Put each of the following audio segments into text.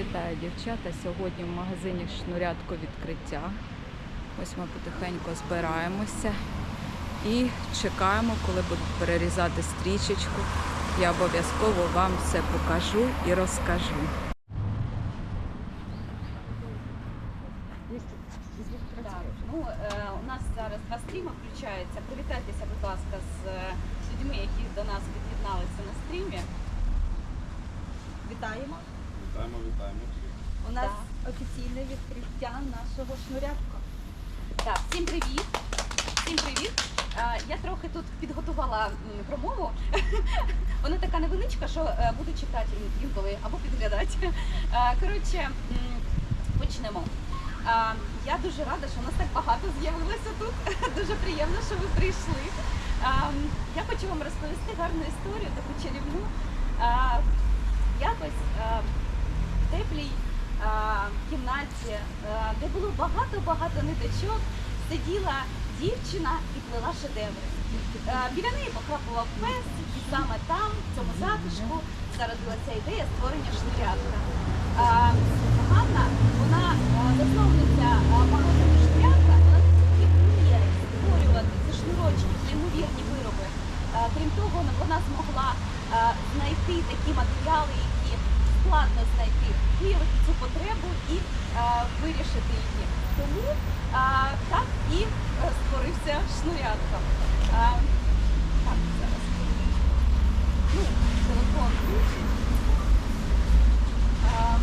Вітаю, дівчата. Сьогодні в магазині шнурятко відкриття. Ось ми потихеньку збираємося і чекаємо, коли будуть перерізати стрічечку. Я обов'язково вам все покажу і розкажу. Так, ну е, у нас зараз два стріми включаються. Привітайтеся, будь ласка, з е, людьми, які до нас під'єдналися на стрімі. Вітаємо. Вітаємо, вітаємо. У нас Так. офіційне відкриття нашого шнурятка. Так, всім привіт. Всім привіт. Е, я трохи тут підготувала промову. Вона така невеличка, що е, буду читати інколи або підглядати. Е, коротше, почнемо. Я дуже рада, що нас так багато з'явилося тут. Дуже приємно, що ви прийшли. Я хочу вам розповісти гарну історію, таку чарівну. Якось теплій е, кімнаті, е, де було багато-багато ниточок, сиділа дівчина і плела шедеври. Е, Біля неї покрапував пес, і саме там, в цьому затишку, зародилася ідея створення шнурятка. Ганна, вона засновниця магазину шнурятка, вона тільки вміє створювати ці шнурочки, неймовірні вироби. Крім того, вона змогла знайти такі матеріали, складно знайти, виявити цю потребу і е, вирішити її. Тому е, так і е, створився шнурятка. Е, Так, зараз. Ну, телефон. Е,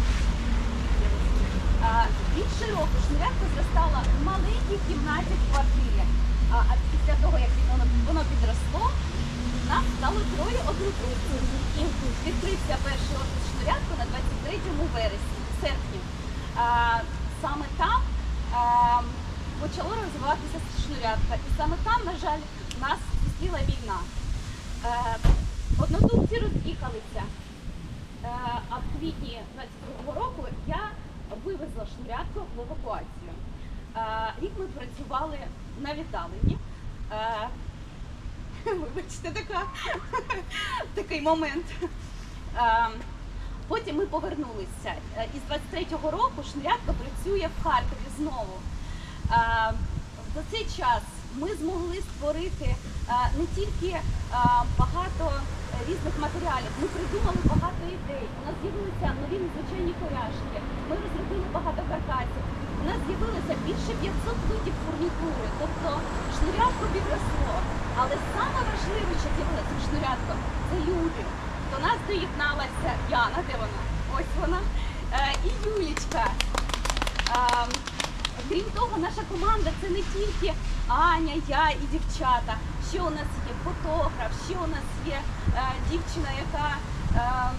а, Більше року шнурятка зростала в маленькій кімнаті в квартирі. А після того, як воно, воно підросло, нас стало троє. І відкрився перший офіс шнурятку на 23 вересні, серпні. Саме там почало розвиватися шнурятка. І саме там, на жаль, нас зустріла війна. Однодумці роз'їхалися. А в квітні 22-го року я вивезла шнурятку в евакуацію. Рік ми працювали на віддаленні. Вибачте, така, такий момент. Е, Потім ми повернулися. Е, І з 23-го року шнурятка працює в Харкові знову. Е, За цей час ми змогли створити е, не тільки е, багато різних матеріалів, ми придумали багато ідей. У нас з'явилися нові незвичайні коряшки, ми розробили багато каркасів. У нас з'явилося більше 500 видів фурнітури, тобто шнурятко підросло. Але саме важливе, що з'явилося в шнурятко, це люди. До нас доєдналася Яна, де вона? Ось вона. Е, І Юлічка. Ем, Крім того, наша команда це не тільки Аня, я і дівчата. Ще у нас є фотограф, ще у нас є е, дівчина, яка ем,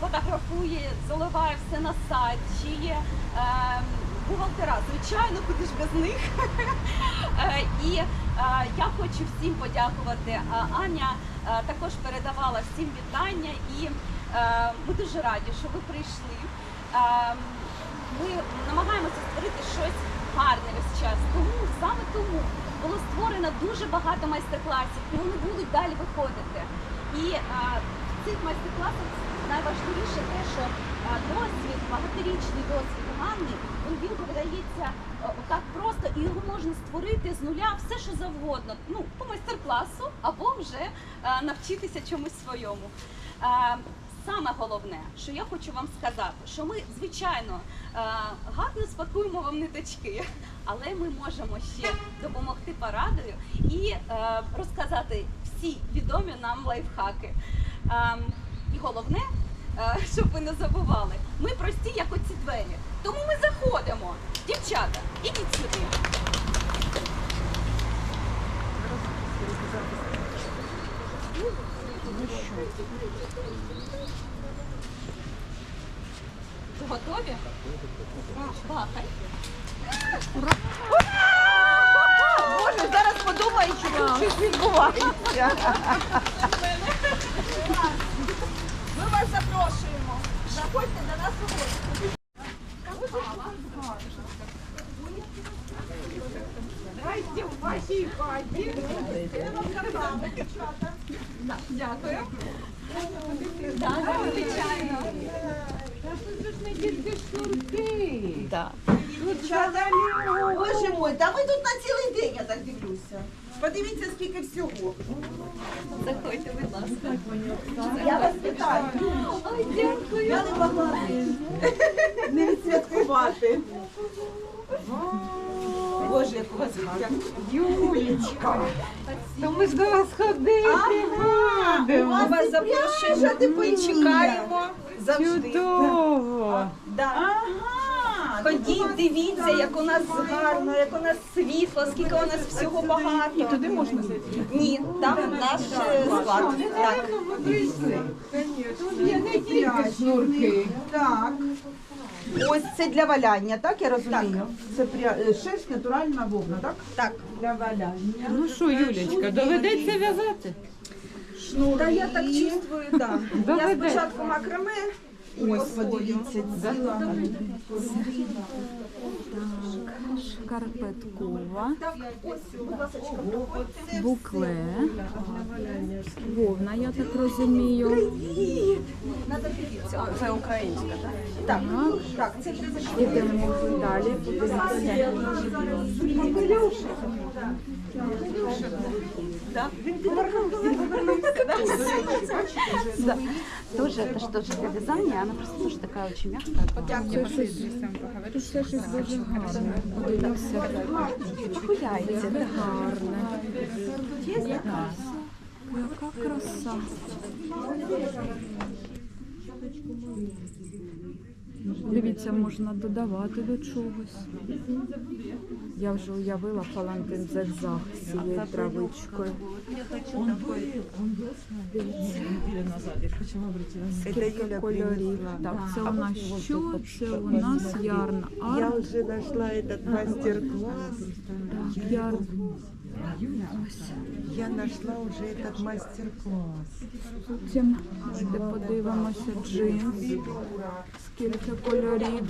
фотографує, заливає все на сайт, ще є ем, бухгалтера. Звичайно, куди ж без них. Е, я хочу всім подякувати. Аня також передавала всім вітання, і ми дуже раді, що ви прийшли. Ми намагаємося створити щось гарне весь час. Тому саме тому було створено дуже багато майстер-класів, і вони будуть далі виходити. І цих майстер-класах найважливіше те, що досвід, багаторічний досвід Ганни, він, передається а, отак просто, і його можна створити з нуля все, що завгодно. Ну, по майстер-класу або вже навчитися чомусь своєму. Саме головне, що я хочу вам сказати, що ми, звичайно, е, гарно спакуємо вам ниточки, але ми можемо ще допомогти порадою і е, розказати всі відомі нам лайфхаки. Ем, І головне, е, щоб ви не забували, ми прості, як оці двері. Тому ми заходимо. Дівчата, ідіть сюди. Готові? Бахай. Боже, зараз подумаю, що тут щось відбувається. Ми вас запрошуємо. Заходьте до нас у гості. Здрасте в вашій хаті. Я вам казала, дівчата. Дякую. Так, звичайно. Та тут же ж скільки шнурки. Да. Дівчата, боже мой, та ви тут на цілий день, я так дивлюся. Подивіться, скільки всього. Заходьте, будь ласка. Я вас вітаю. Ой, дякую. Я не могла не відсвяткувати. Боже, як у вас. Юлічка. То ми ж до вас ходити Ага, у вас запрошуємо і чекаємо завжди. Чудово! Да. Ага, ходіть, дивіться, як у нас гарно, як у нас світло, скільки у нас всього багато. І туди можна зайти? Ні, там наш е, склад. Так. Тут є не тільки шнурки. так. Ось це для валяння, так я розумію? Це пря... е, шерсть натуральна вовна, так? Так. Для валяння. Ну що, Юлечка, доведеться в'язати? Та я так чувствую, так. Я спочатку макраме. Ось, подивіться, ціла. Проходьте. букле, вовна, я так розумію. Це українська, так? Так, це. Ідемо далі, подивимося. Да. Тоже, это что же для вязания, она просто тоже такая очень мягкая. Все дуже гарне. Гуляйте, да. Гарне. Яка краса. Дивіться, можна додавати до чогось. Я вже уявила палантин зигзаг з цією травичкою. Скільки кольорів. Так, це у нас що? Це у нас ярн Я уже нашла этот мастер-класс. Так, ярн. Ось. Я нашла уже этот мастер-класс. Потім давайте подивимося джинс. Скільки кольорів.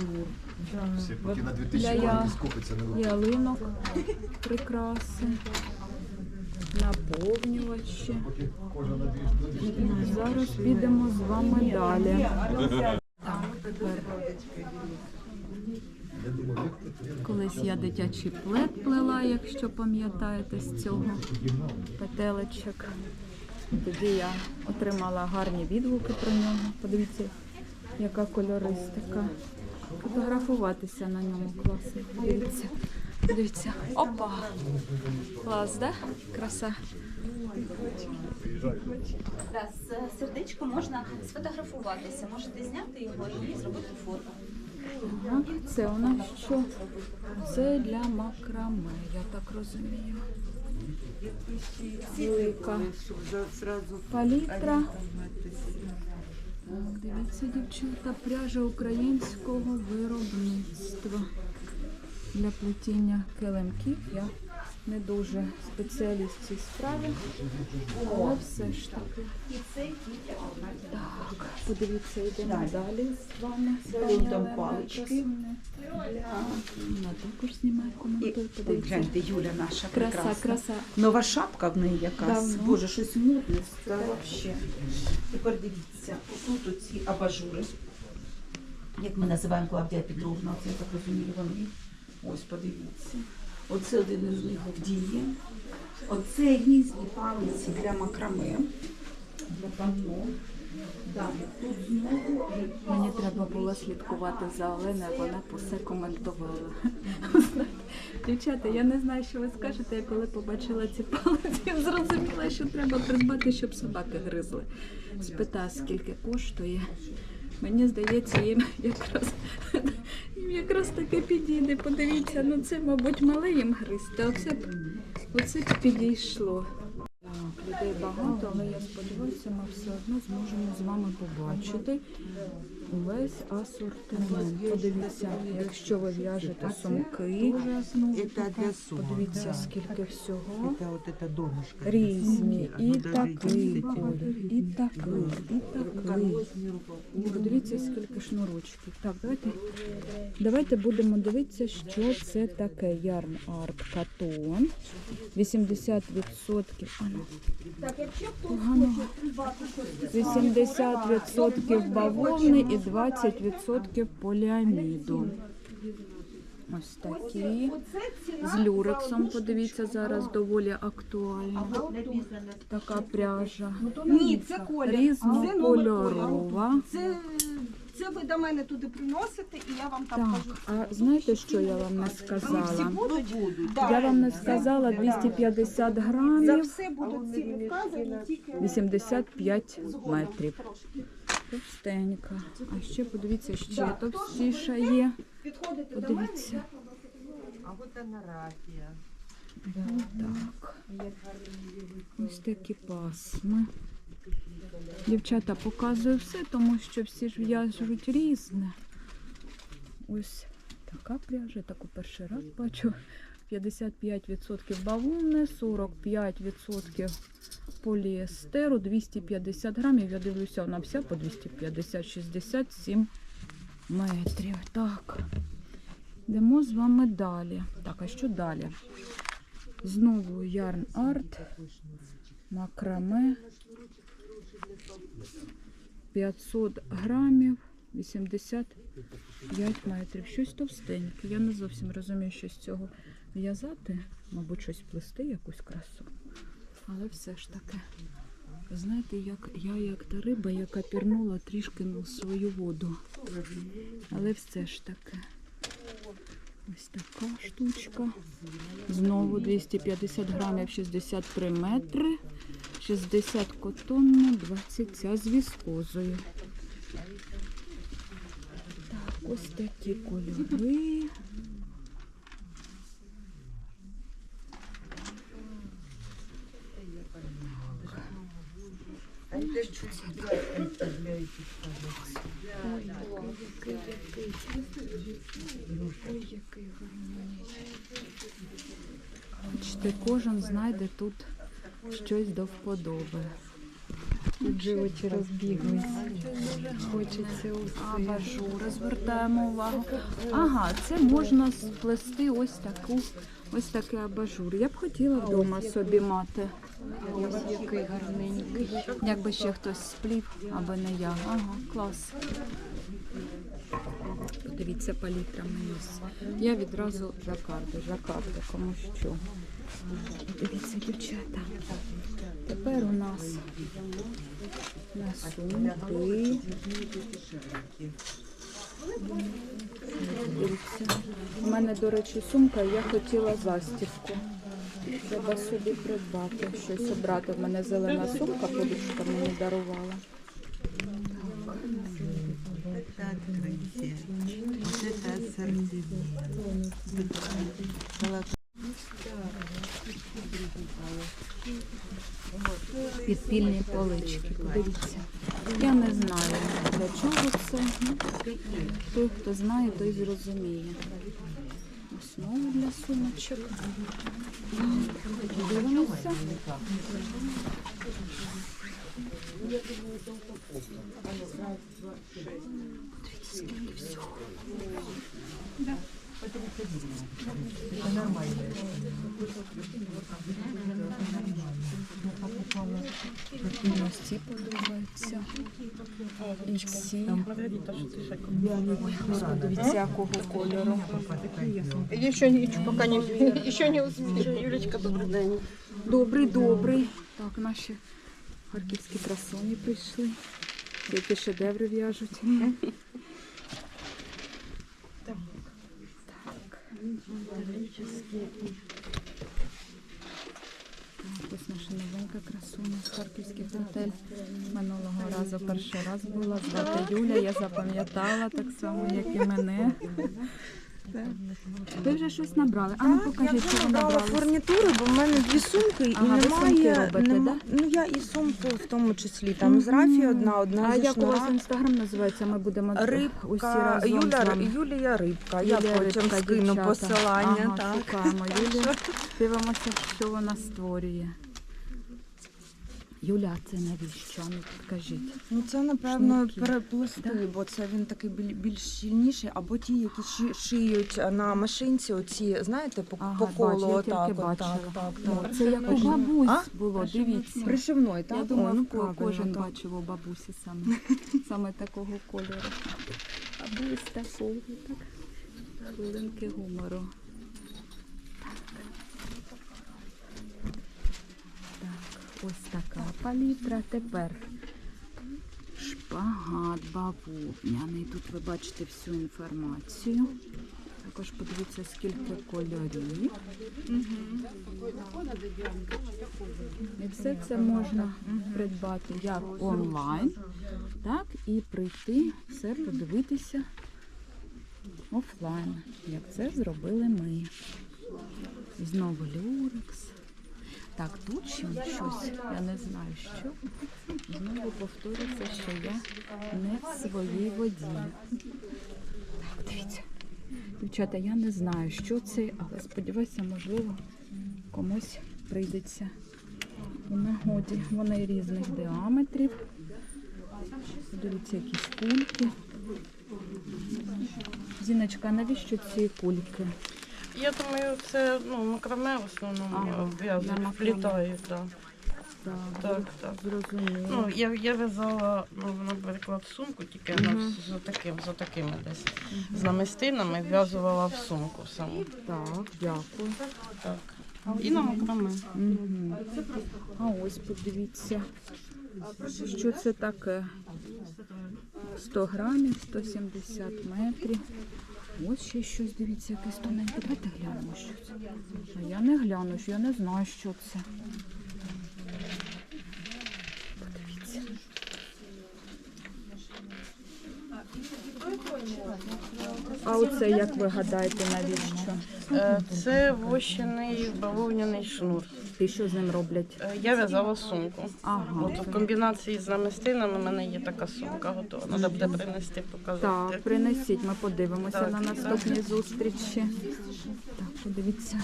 Всі поки на 2000 я- років скупиться не буде. ялинок, прикраси, наповнювачі. Зараз підемо з вами далі. Так, тепер. Колись я дитячий плед плела, якщо пам'ятаєте з цього петелечок. Тоді я отримала гарні відгуки про нього. Подивіться, яка кольористика. Фотографуватися на ньому класно. Дивіться. Дивіться. Опа! Клас, да? Краса. Да, з сердечком можна сфотографуватися, можете зняти його і зробити фото. Так, це у нас що? Це для макраме, я так розумію. Велика палітра. Так, дивіться, дівчата, пряжа українського виробництва. Для плетіння килимків я не дуже спеціаліст в цій справі, але все ж таки. Так, подивіться, йдемо далі з вами. там палички. Вона також знімає коментує, подивіться. гляньте, Юля наша Краса, прекрасна. краса. Нова шапка в неї якась. Давно. Боже, щось модне стало вообще. Тепер дивіться, тут оці абажури. Як ми називаємо Клавдія Петровна, це я так розумію вони. Ось подивіться. Оце один із них в дії. Оце різні палиці для макраме, для панно. Далі тут Мені треба було слідкувати за Оленою, вона б усе коментувала. Дівчата, я не знаю, що ви скажете. Я коли побачила ці палиці, я зрозуміла, що треба придбати, щоб собаки гризли. Спитаю, скільки коштує. Мені здається, їм якраз їм якраз таке підійде. Подивіться, ну це, мабуть, мале їм гризти. Б оце підійшло. Так, людей багато, але я сподіваюся, ми все одно зможемо з вами побачити увесь асортимент. Подивіться, якщо ви в'яжете сумки, Это для сумок. подивіться, да. скільки всього. Это вот эта донышко. Різні, і Оно даже такий есть эти колір, і такий, і такий. І подивіться, скільки шнурочків. Так, давайте, давайте будемо дивитися, що це таке. Ярн арт катон. 80%. А, ну, Так, якщо хтось Погано. хоче придбати щось 80% бавовни і 20% поліаміду. Ось такі. З люрексом, подивіться, зараз доволі актуально. Така пряжа. Ні, це колір. Різнокольорова. Це, це ви до мене туди приносите, і я вам там Так, кажу. а знаєте, що я вам не сказала? Я вам не сказала 250 За грамів, все будуть ціни вказані, тільки 85 метрів. Товстенька. А ще подивіться, ще товстіша є. Подивіться. А вот она рафия. Так. Ось такі пасми. Дівчата показую все, тому що всі ж в'яжуть різне. Ось така пряжа, таку перший раз бачу. 55% бавовни, 45% поліестеру, 250 грамів. Я дивлюся, вона вся по 250-67 метрів. Так. Йдемо з вами далі. Так, а що далі? Знову Yarn Art, макраме, 500 грамів, 85 метрів. Щось товстеньке. Я не зовсім розумію, що з цього в'язати. Мабуть, щось плести, якусь красу. Але все ж таки, знаєте, як я як та риба, яка пірнула трішки на свою воду. Але все ж таки. Ось така штучка. Знову 250 грамів, 63 метри, 60 котонна, 20 ця з віскозою. Так, ось такі кольори. Это кажется? Ой, який, який, кожен знайде тут щось до вподоби. Тут же очі розбіглись. Хочеться абажури, звертаємо увагу. Ага, це можна сплести ось таку, ось такий абажур. Я б хотіла вдома собі мати. Ось який гарненький. Якби ще хтось сплів, аби не я. Ага, клас. Подивіться, палітра мені. Я відразу жакарди, жакарди, кому що. Дивіться, дівчата. Тепер у нас на. Дивіться. У мене, до речі, сумка, я хотіла застібку. Треба собі придбати, щось обрати. В мене зелена сумка, подушка мені дарувала. Это открытие. Вот это ассортимент. Підпільні полички. Подивіться. Я не знаю для чого це. Ну, Той, хто знає, той зрозуміє. Основа для сумочок. Дивимося. Подивіться, скільки Это. Ось ці подобаються. І ці. Ой, господи, дивіться, якого кольору. Еще ничего, пока не, еще не успею. Юлечка, добрий день. Добрий, добрий. Так, наші харківські красуні прийшли. Які шедеври в'яжуть. Так. Так, ось наша новенька красуня з харківських готель. Минулого разу перший раз була звати Юля. Я запам'ятала так само, як і мене. Ви вже щось набрали. А ну покажіть, що ви брала набрали. фурнітуру, бо в мене дві сумки і Ага, ви сумки немає. робите, нема-? Ну я і сумку в тому числі. Там з рафії одна, одна А зі як у вас інстаграм називається? Ми будемо усі Рибка, разом з Юля, вами. Юлія Рибка. Юлія я потім Рибка, скину дівчата. посилання. Ага, так. шукаємо Юлію. Дивимося, що вона створює. Юля, а це навіщо? Ну, підкажіть. Ну це напевно Шнурки. переплести, бо це він такий біль- більш щільніший, або ті, які ши- шиють на машинці, оці, знаєте, по, Ага, по колу. бачу, я отак, тільки от, бачила. так, так, Ну, так. це як у бабусь А? було, дивіться. Пришивной, так? Я О, думаю, ну, ко- правильно, кожен так. бачив у бабусі саме, саме такого кольору. Або ось такого, так. Хвилинки гумору. Так. Так, ось така палітра. Тепер шпагат бавовняний. Тут ви бачите всю інформацію. Також подивіться, скільки кольорів. І все це можна придбати як онлайн, так і прийти все подивитися офлайн, як це зробили ми. Знову люрекс. Так, тут ще щось, я не знаю що. Знову повторюється, що я не в своїй воді. Так, дивіться. Дівчата, я не знаю, що це, але сподіваюся, можливо, комусь прийдеться у нагоді. Вони різних діаметрів. Дивіться, якісь кульки. Зіночка, навіщо ці кульки? Я думаю, це ну, макраме в основному Ага, на макраме. вплітають. Да. Так, Так, так. зрозуміло. Ну, я, я в'язала, ну, наприклад, сумку, тільки вона Мгм. з таким, з такими десь з намистинами в'язувала в сумку саму. Так, дякую. Так. І на макраме. Мгм. А ось подивіться, що це таке. 100 грамів, 170 метрів. Ось ще щось, дивіться, якесь тоненьке. Давайте глянемо, що це. А я не гляну, що я не знаю, що це. Подивіться. А оце як ви гадаєте, навіщо? Е, Це вощений бавовняний шнур. І що з ним роблять? Е, Я в'язала сумку. Ага. От в комбінації з намистинами в мене є така сумка готова. Треба буде принести, показати. Так, принесіть, ми подивимося Так, на наступній зустрічі. Так, подивіться.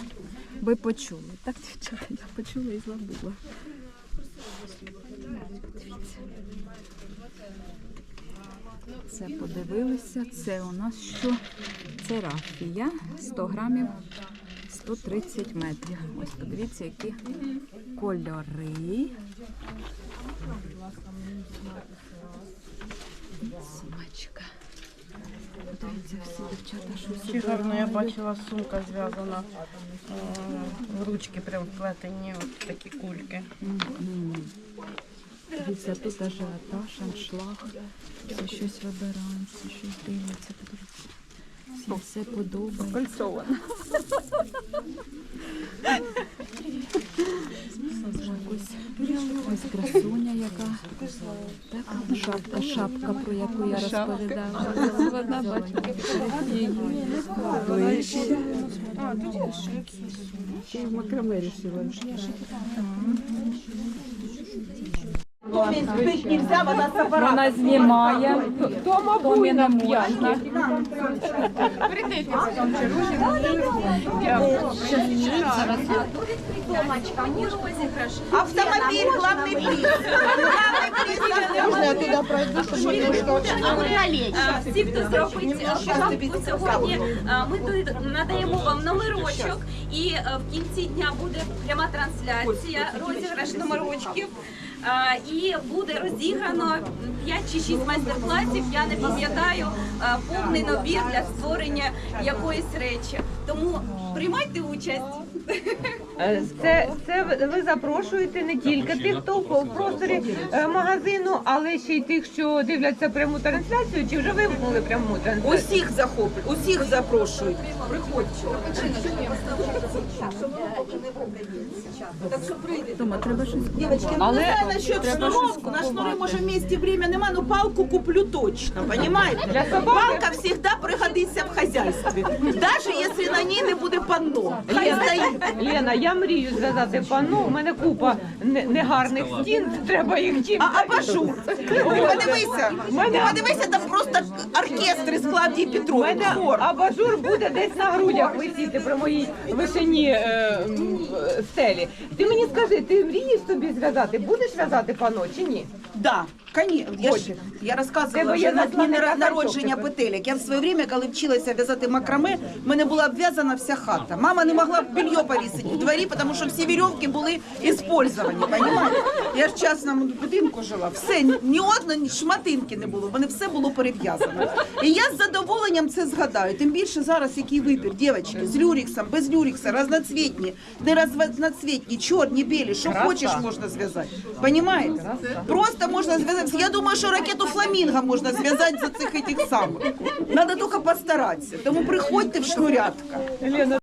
Ви почули, так, дівчата? Я почула і забула. Подивіться. Це подивилися. Це у нас що? Це рафія. 100 грамів 130 метрів. Ось подивіться, які кольори. Сумочка. Подивіться всі дівчата, що Ще гарно я бачила сумка зв'язана в ручки, прям вплетені от такі кульки. Дивіться, тут ажіотаж, аншлаг. Щось вибирають, всі щось. Подивіться. Всім все подобається. Кольцовано. Ось, красуня яка. Так, шапка, шапка, про яку я розповідала. Вона бачите, її ближче. Нельзя, вона собирає. Вона знімає. Хто не можна. Автомобіль, главний приз. Главний приз. Е, Всі, хто зробить покупку сьогодні, е, ми тут надаємо вам номерочок, і е, в кінці дня буде пряма трансляція, розіграш номерочків. І буде розіграно 5 чи 6 майстер-класів. Я не пам'ятаю повний набір для створення якоїсь речі. Тому приймайте участь. Е, Це, це ви- запрошуєте не тільки тих, хто в просторі е, магазину, але ще й тих, що дивляться пряму трансляцію, чи вже вимкнули пряму трансляцію? Усіх захоплюють, усіх запрошують. Приходьте. Тома, треба щось Девочки, ну Але не знаю насчет треба шнуров. щось На шнури купувати. може в місті время нема, ну палку куплю точно, понимаете? Палка завжди пригодиться в хазяйстві, навіть якщо на ній не буде панно. Хай стоїть. Лена, я мрію зв'язати панно, у мене купа не- негарних стін, треба їх чим. А абажур. Подивися, Мене- подивися, там просто оркестр з Клавдії У Петровни. мене Хор. абажур буде десь на грудях висіти при моїй вишині е, м, е, стелі. Ти мені скажи, ти мрієш собі зв'язати? Будеш в'язати пано чи ні? Да, конечно. Я, ж, я розказувала вже на дні народження петелек. Я в своє время, коли вчилася в'язати макраме, в мене була обв'язана вся хата. Мама не могла белье повісити в дворі, тому що всі вірьовки були іспользовані, понимаєте? Я ж в частному будинку жила. Все, ні одної ні шматинки не було, в мене все було перев'язано. І я з задоволенням це згадаю. Тим більше зараз який вибір, дівчатки, з люріксом, без люрікса, разноцвітні, не разноцвітні, чорні, білі, що хочеш можна зв'язати. Понимаєте? Просто можна зв'язати. Я думаю, що ракету фламінго можна зв'язати за цих этих самих. Надо тільки постаратися. Тому приходьте в шнурятка. Понимаешь?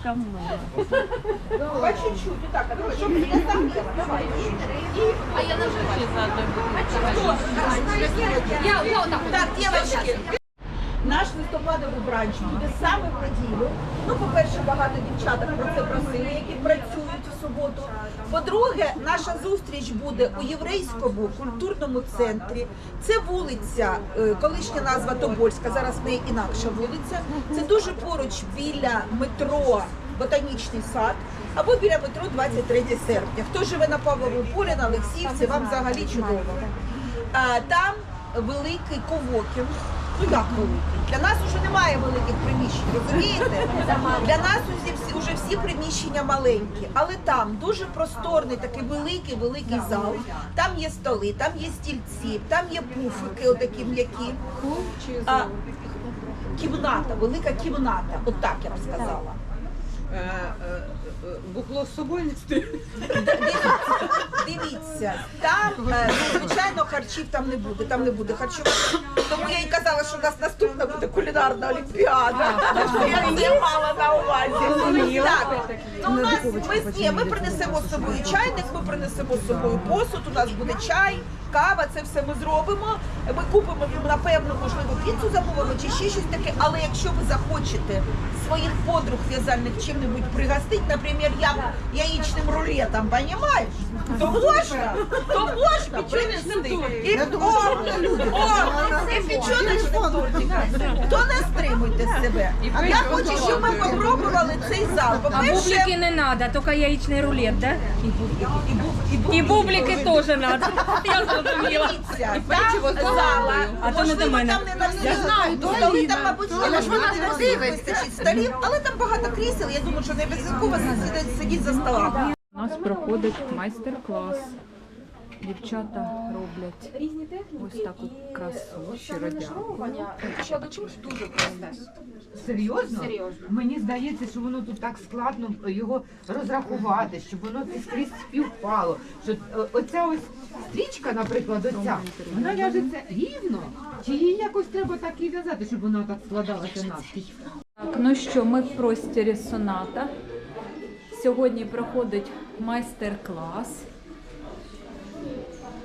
По чуть-чуть, вот так, а чтобы не забила. Давай. А я Я, я отак. от. Так, дівчатки. Наш листопадовий бранч буде саме в неділю. Ну, по-перше, багато дівчаток про це просили, які працюють суботу. По-друге, наша зустріч буде у єврейському культурному центрі. Це вулиця, е, колишня назва Тобольська, зараз в неї інакша вулиця. Це дуже поруч біля метро Ботанічний сад або біля метро 23 серпня. Хто живе на Павловому полі, на Олексіївці, вам взагалі чудово. Там великий ковокінг. Ну як великий? Для нас вже немає великих приміщень, розумієте? Для нас усі всі вже всі приміщення маленькі, але там дуже просторний, такий великий, великий зал. Там є столи, там є стільці, там є пуфики, отакі м'які. А, кімната, велика кімната, от так я б сказала. Бухло з собою нести? Дивіться, там е, ну, звичайно харчів там не буде. Там не буде харчів. Тому я їй казала, що у нас наступна буде кулінарна олімпіада. Я її мала на увазі. Так, ну, у нас ми, ні, ми принесемо з собою чайник, ми принесемо з собою посуд. У нас буде чай, кава. Це все ми зробимо. Ми купимо напевно, можливо, піцу замовимо чи ще щось таке. Але якщо ви захочете своїх подруг в'язальних чим-небудь пригостити, наприклад, я яєчним рулетом, понімаєш? То можна, то можна принести. І, о, о, і тортиком. То не стримуйте себе. Я хочу, щоб ми попробували цей зал. А бублики не надо, только яичный рулет, да? і бублики тоже надо. Я зрозуміла. Дивіться, там зала, А то не до мене. там не на столи, там, мабуть, але ж вона вистачить столів, але там багато крісел, я думаю, що не обов'язково сидіти за столами. У нас проходить майстер-клас. Дівчата роблять різні техніки. ось таку красу, щиро дякую. Серйозно? Мені здається, що воно тут так складно його розрахувати, щоб воно скрізь співпало. Що е, оця ось стрічка, наприклад, оця, вона ляжеться рівно. Чи її якось треба так і в'язати, щоб вона так складалася навскільки? Так, ну що, ми в простірі соната. Сьогодні проходить майстер-клас.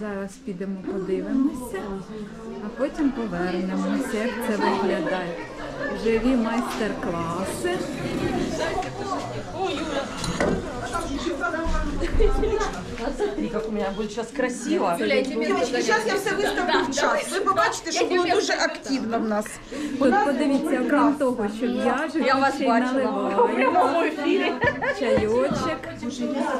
Зараз підемо подивимося, а потім повернемося, як це виглядає. Живі майстер-класи. Дівчатки, зараз я все виставлю в час. Ви побачите, що було дуже активно в нас. От подивіться, окрім того, що в'яжуть, я ще й наливаю. Чайочок,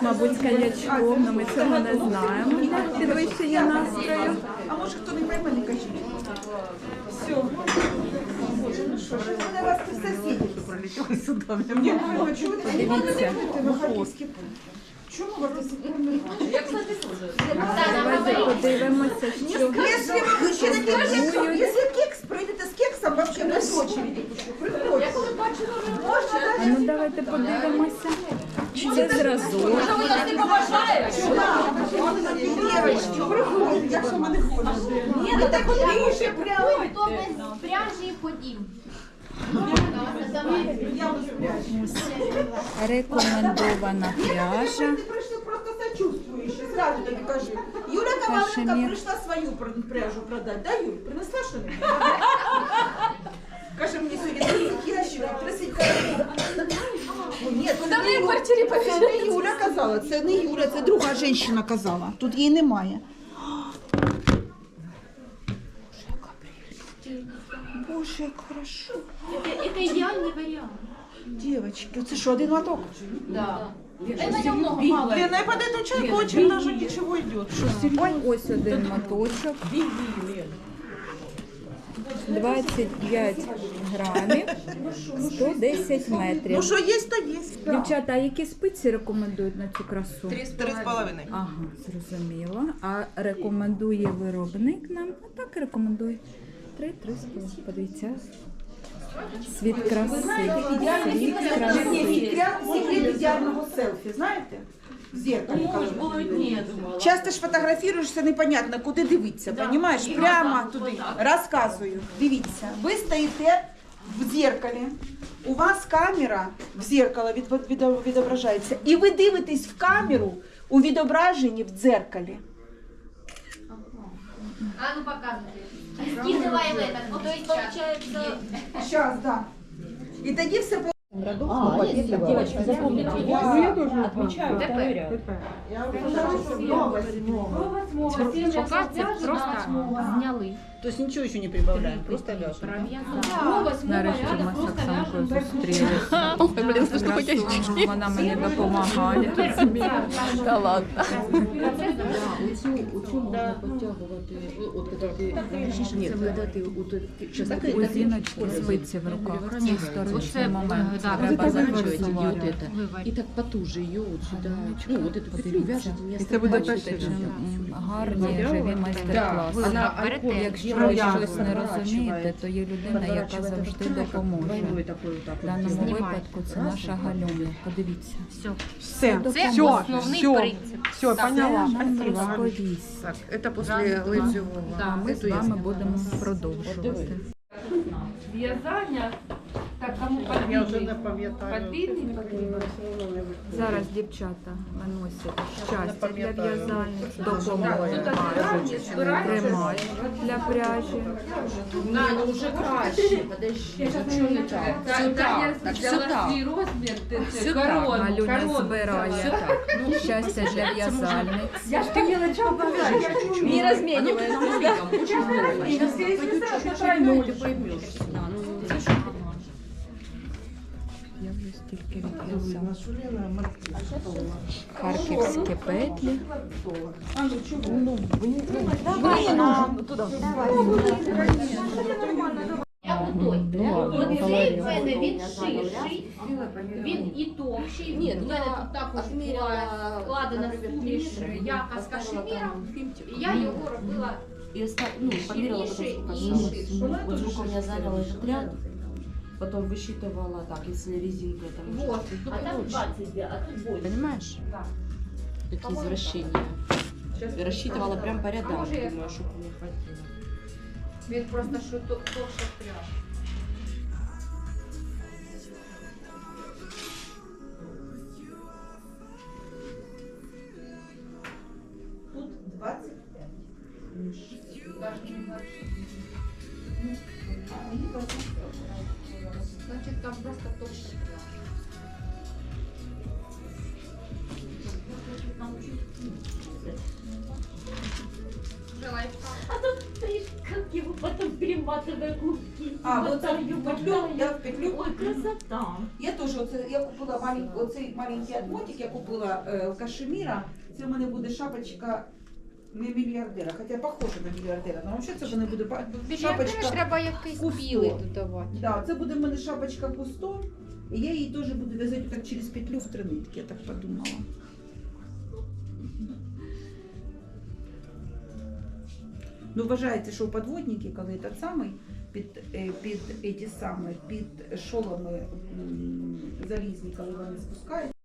мабуть, з коньячком, але ми цього не знаємо підвищення настрою. А може хто не прийме, не кажіть. Все. Боже, ну що ж, вас тут сюди. Ні, ну, ви не Подивіться. на харківський пункт? Чому вас до сих пор не подивимося, що Если вы мужчина кекс, пройдете с кексом, вообще без очереди. Приходите. А ну давайте подивимося. Це зразок. Ні, ну так прямо. Хто без пряжі ходім. Рекомендована пряжа. Зразу тобі кажу. Юля Коваленко прийшла свою пряжу продати. Да, Юль? Принесла що-нибудь? Каже мені сьогодні, «Дивись, ящик Ой, Ні, це не, Юля, це не Юля казала, це не Юля, це друга жінка казала. Тут її немає. Боже, як хорошо. Це ідеальний варіант. Девочки, це що, один лоток? Лена, я под эту чайку очень даже ничего идет. Ой, ось один моточок. 25 грамів, 110 метрів. Ну что есть, то есть. Дівчата, а які спиці рекомендують на цю красу? Три с половиной. Ага, зрозуміло. А рекомендує виробник нам? А так рекомендує. Три, три з половиною. Подивіться. Світ краси. Світ краси. Секрет ідеального селфі, знаєте? В зеркалі. Часто ж фотографіруєшся, непонятно, куди дивитися, понімаєш? Прямо туди. Розказую. Дивіться, ви стоїте в зеркалі, у вас камера в зеркало від, від, відображається, і ви дивитесь в камеру у відображенні в дзеркалі. А ну показуйте. Скидываем этот. Ну, то есть, получается... Зараз, да. І тоді все по- Девочки, запомните, я отмечаю. второй ряд. Пока це просто зняли. То есть ничего еще не прибавляем, просто вяжем. Нарешті ми з Оксанкою зустрілися. Красу. Вона мені допомагає. Та ладно. У зіночки спиці в руках. Це історичний момент. Треба зафіксувати. И так потуже ее вот сюда. Ну, вот эту вот вяжет. Це буде гарні живі майстер-класи. Якщо ви щось не розумієте, то є людина, яка завжди допоможе. В даному випадку це наша Галюня. Подивіться. Все, Це все, основний все, принцип. все, Це поняла. Спасибо. розповість. Так, це після лицевого. Да, ми з вами будемо продовжувати. В'язання, так кому Я вже не пам'ятаю. Зараз дівчата виносять щастя для в'язальниць, допомогу тримач для пряжі. Не, ну уже краще, подожди. Ну что не так? Все так, так, все так. Все так. Галюня збирає щастя для в'язальниць. Я ж хотела что говорить. Не да? Очень здорово. Сейчас пойдет чуть-чуть, ну, ты поймешь. Да, ну, знаешь, Я вже стільки відв'язала. Харківські петлі. Я удой. Оцей в мене він ширший, він і товщий. Ні, в мене тут також була складена суміш. яка з кашеміром, і я його робила оста- ну, і что показалось. ширше. Вот сколько у меня занял этот ряд, потом высчитывала так, если резинка там. Вот. Ну, А там короче, 20, а тут больше. Понимаешь? Какие извращения. Я рассчитывала прям по рядам, може, я- думаю, чтобы мне хватило. Він просто що то- товща пряжа. Тут 25. Значить, там просто товща пряжа. А тут, знаешь, как его потом перематывая губки. А, вот там в петлю, я в петлю. Ой, красота. Я теж оце, я купила малень, оцей маленький отмотик, я купила е, кашеміра. Це в мене буде шапочка не мільярдера, хоча похоже на мільярдера, але взагалі це в мене буде па- шапочка. треба якийсь кусто. білий додавати. Да, це буде в мене шапочка кусто, і я її теж буду в'язати так через петлю в три нитки, я так подумала. Ну, вважається, що подводники, коли це самий, під, е, під, під шоломи м, залізні, коли вони спускають.